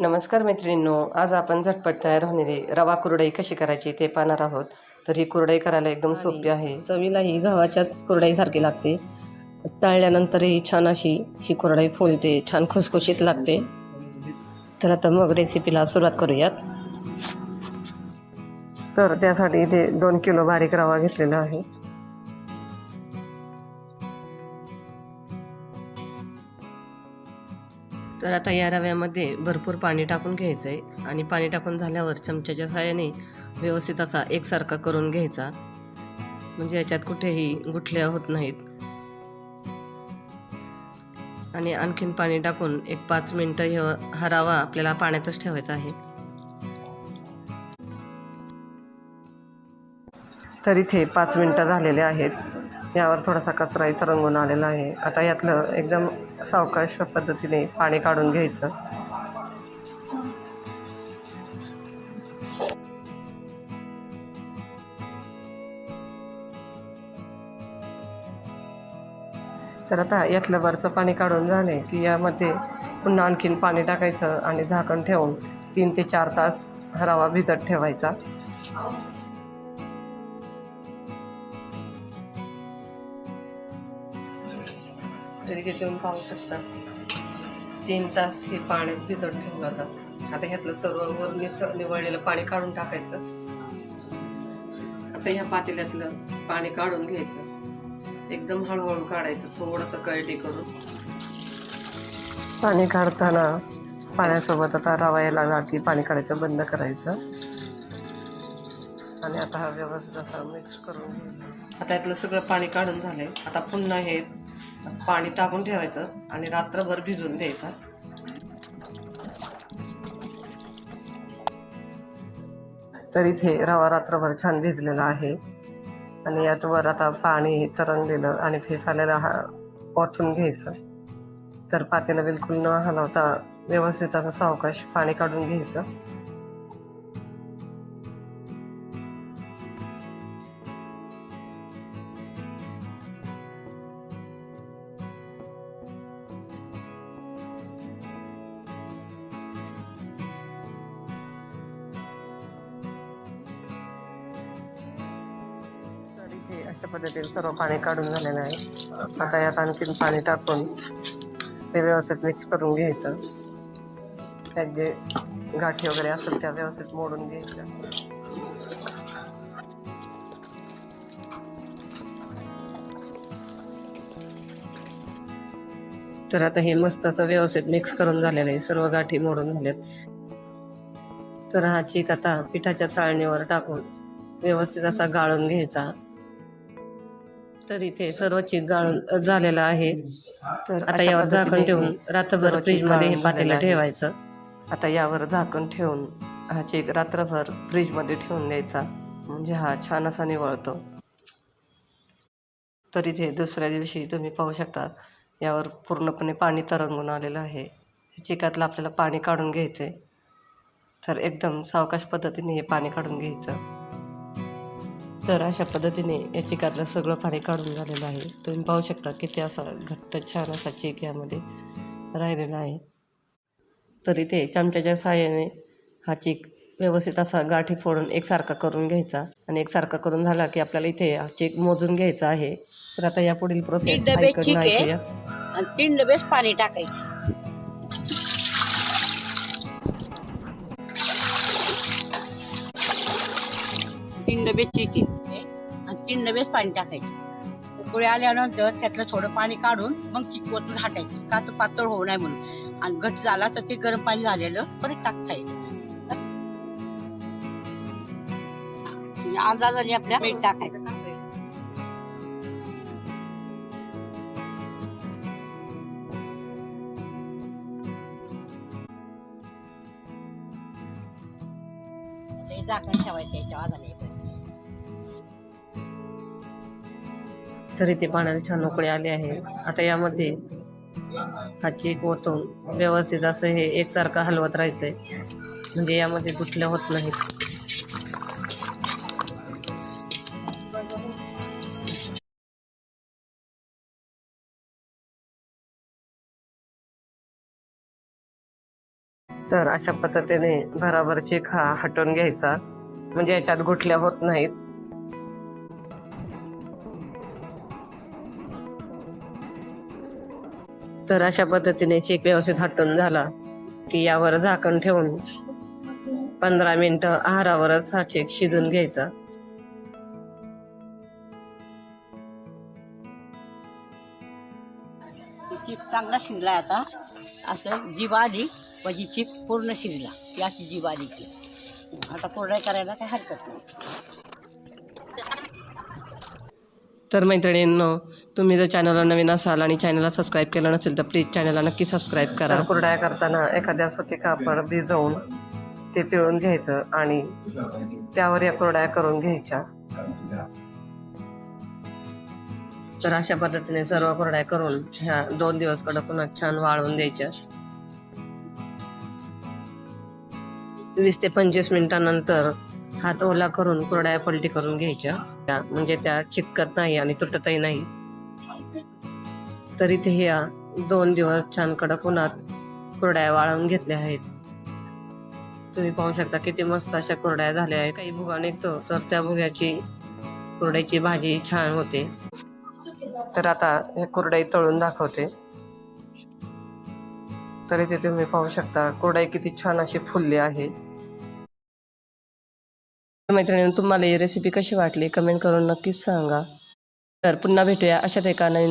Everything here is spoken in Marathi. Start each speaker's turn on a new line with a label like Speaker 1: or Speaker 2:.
Speaker 1: नमस्कार मैत्रिणींनो आज आपण झटपट तयार होणारी रवा कुरडई कशी करायची ते पाहणार आहोत. तर ही कुरडई करायला एकदम सोपी आहे. चवीला ही गव्हाच्याच कुरडईसारखी लागते. तळल्यानंतरही छान अशी ही कुरडई फुलते छान खुसखुशीत लागते. तर आता मग रेसिपीला सुरुवात करूयात. तर त्यासाठी इथे दोन किलो बारीक रवा घेतलेला आहे. तर आता या रव्यामध्ये भरपूर पाणी टाकून घ्यायचं आहे आणि पाणी टाकून झाल्यावर चमच्याच्या सहाय्याने व्यवस्थित असा एकसारखा करून घ्यायचा. म्हणजे याच्यात कुठेही गुठल्या होत नाहीत. आणि आणखीन पाणी टाकून एक पाच मिनटं हे हा रवा आपल्याला पाण्यातच ठेवायचा आहे. तर इथे पाच मिनटं झालेले आहेत. यावर थोडासा कचराही तरंगून आलेला आहे. आता यातलं एकदम सावकाश पद्धतीने पाणी काढून घ्यायचं. तर आता यातलं वरचं पाणी काढून झाले की यामध्ये पुन्हा आणखीन पाणी टाकायचं आणि झाकण ठेवून तीन ते चार तास रवा भिजत ठेवायचा. तरी तुम्ही पाहू शकता. तीन तास हे पाण्यात भिजत ठेवलं होतं. आता ह्यातलं सर्व वर निथ निवळलेलं पाणी काढून टाकायचं. आता ह्या पातेल्यातलं पाणी काढून घ्यायचं. एकदम हळूहळू काढायचं थोडंसं कळटी करून. पाणी काढताना पाण्यासोबत आता रवा यायला लागला की पाणी काढायचं बंद करायचं. आणि आता हा व्यवस्थित असा मिक्स करून घ्यायचा आता यातलं सगळं पाणी काढून झालंय. आता पुन्हा हे पाणी टाकून ठेवायचं आणि रात्रभर भिजून द्यायचा तर इथे रवा रात्रभर छान भिजलेला आहे. आणि यात वर आता पाणी तरंगलेलं आणि फेस आलेला हा ओतून घ्यायचं. तर पातेला बिलकुल न हलवता व्यवस्थित असं सावकाश पाणी काढून घ्यायचं. अशा पद्धतीने सर्व पाणी काढून झालेलं आहे. आता यात आणखीन पाणी टाकून ते व्यवस्थित मिक्स करून घ्यायचं. त्यात जे गाठी वगैरे असेल त्या व्यवस्थित मोडून घ्यायच्या. तर आता हे मस्त असं व्यवस्थित मिक्स करून झालेलं आहे. सर्व गाठी मोडून झाल्यात तर हा चीक आता पिठाच्या चाळणीवर टाकून व्यवस्थित असा गाळून घ्यायचा. तर इथे सर्व चीक गाळून झालेला आहे. तर आता यावर झाकण ठेवून रात्रभर फ्रीजमध्ये हे पातेलं ठेवायचं. आता यावर झाकण ठेवून हा चीक रात्रभर फ्रीजमध्ये ठेवून द्यायचा. म्हणजे हा छान असा निवळतो. तर इथे दुसऱ्या दिवशी तुम्ही पाहू शकता यावर पूर्णपणे पाणी तरंगून आलेलं आहे. चिकातलं आपल्याला पाणी काढून घ्यायचं आहे तर एकदम सावकाश पद्धतीने हे पाणी काढून घ्यायचं. तर अशा पद्धतीने या चिकातलं सगळं पाणी काढून झालेलं आहे. तुम्ही पाहू शकता किती असा घट्ट छान असा चीक यामध्ये राहिलेला आहे. तर इथे चमच्याच्या सहाय्याने हा चीक व्यवस्थित असा गाठी फोडून एकसारखा करून घ्यायचा. आणि एकसारखा करून झाला की आपल्याला इथे हा चीक मोजून घ्यायचा आहे. तर आता या पुढील प्रोसेस
Speaker 2: तीन डबे पाणी टाकायचे. तीन डबे चिक आहे आणि तीन डबेच पाणी टाकायचे. उकळी आल्यानंतर त्यातलं थोडं पाणी काढून मग चिक वरतून हाटायचं का तर पातळ होऊ नये म्हणून. आणि घट झाला तर ते गरम पाणी झालेलं परत टाकता येईल. अंदाजाने आपल्या मीठ टाकायचं. ते झाकण ठेवायचं याच्या आधारे.
Speaker 1: तर इथे पाण्याला छान उकळे आले आहे. आता यामध्ये हा चेक ओतून व्यवस्थित असं हे एकसारखं हलवत राहायचंय. म्हणजे यामध्ये गुठल्या होत नाहीत तर अशा पद्धतीने भराभर चेक हा हटवून घ्यायचा. म्हणजे याच्यात गुठल्या होत नाहीत. तर अशा पद्धतीने चेक व्यवस्थित हटून झाला की यावर झाकण ठेवून पंधरा मिनटं आहारावरच हा चेक शिजून घ्यायचा.
Speaker 2: चिप चांगला शिजला आता. असं जीव आली म्हणजे चिप पूर्ण शिजला. याची जीव आली की आता कोरड्या करायला काही हरकत नाही.
Speaker 1: तर मैत्रिणींनो तुम्ही जर चॅनलला नवीन असाल आणि चॅनलला सबस्क्राईब केलं नसेल तर प्लीज चॅनलला नक्की सबस्क्राईब करा. कुरड्या करताना एखाद्या सुती कापड भिजवून ते पिळून घ्यायचं आणि त्यावर या कुरड्या करून घ्यायच्या. तर अशा पद्धतीने सर्व कुरड्या करून ह्या दोन दिवस कडक छान वाळवून द्यायच्या. वीस ते पंचवीस मिनिटानंतर हात ओला करून कुरड्या पलटी करून घ्यायच्या. त्या म्हणजे त्या चिटकत नाही आणि तुटतही नाही. तरी ते ह्या दोन दिवस छान कडक उन्हात कुरड्या वाळवून घेतल्या आहेत. तुम्ही पाहू शकता किती मस्त अशा कुरड्या झाल्या आहेत. काही भुगा निघतो तर त्या भुग्याची कुरड्याची भाजी छान होते. तर आता हे कुरडई तळून दाखवते. तरी ते तुम्ही पाहू शकता कुरडई किती छान अशी फुलली आहे. मैत्रिणींनो तुम्हाला ही रेसिपी कशी वाटली? कमेंट करून नक्कीच सांगा. तर पुन्हा भेटूया अशाच एका नवीन